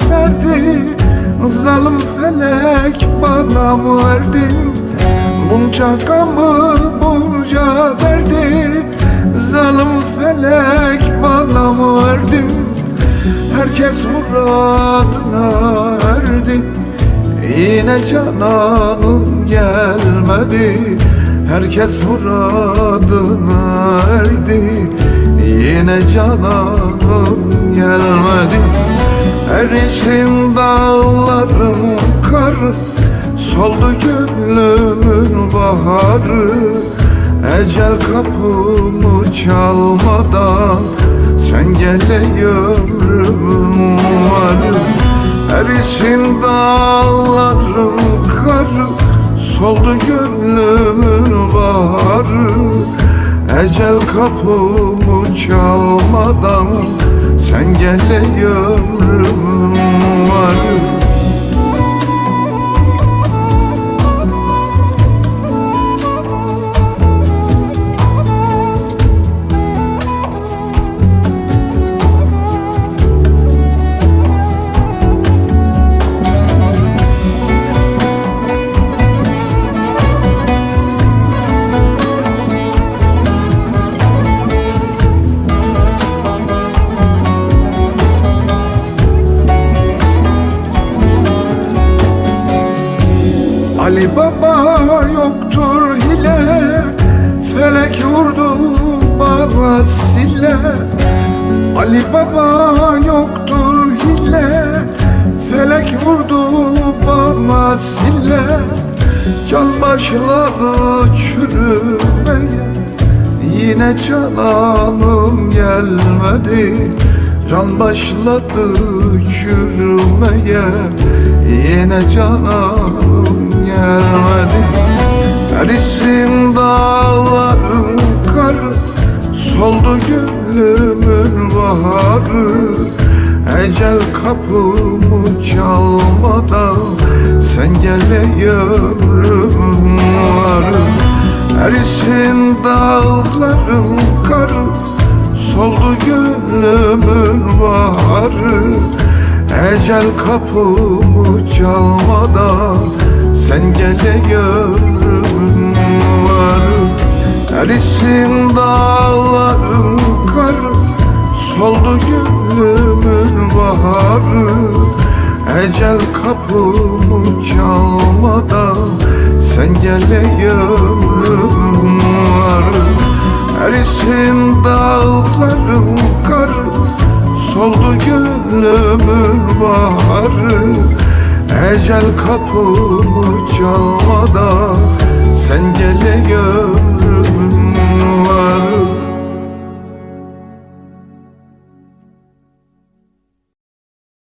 derdi. Zalim felek bana mı verdin Bunca gamı bunca derdi. Zalim felek bana mı verdin Herkes muradına erdi. Yine canalım gelmedi. Herkes muradına erdi. Yine canalım gelmedi. Erişin dağların karı Soldu gönlümün baharı. Ecel kapımı çalmadan Sen gele ömrümün varı Erişin dağların karı Soldu gönlümün baharı. Ecel kapımı çalmadan Sen gele ömrümün varı Ali Baba yoktur hile Felek vurdu bana sile Ali Baba yoktur hile Felek vurdu bana sile Can başladı çürümeye Yine cananım gelmedi. Can başladı çürümeye Yine cananım gelmedi. Erisin dağların karı Soldu gönlümün baharı. Ecel kapımı çalmadan Sen gele ömrüm varı Erisin dağların karı Soldu gönlümün baharı. Ecel kapımı çalmadan kapımı çalmadan Sen gele ömrüm varı Erisin dağların karı Soldu gönlümün baharı. Ecel kapımı çalmadan Sen gele ömrüm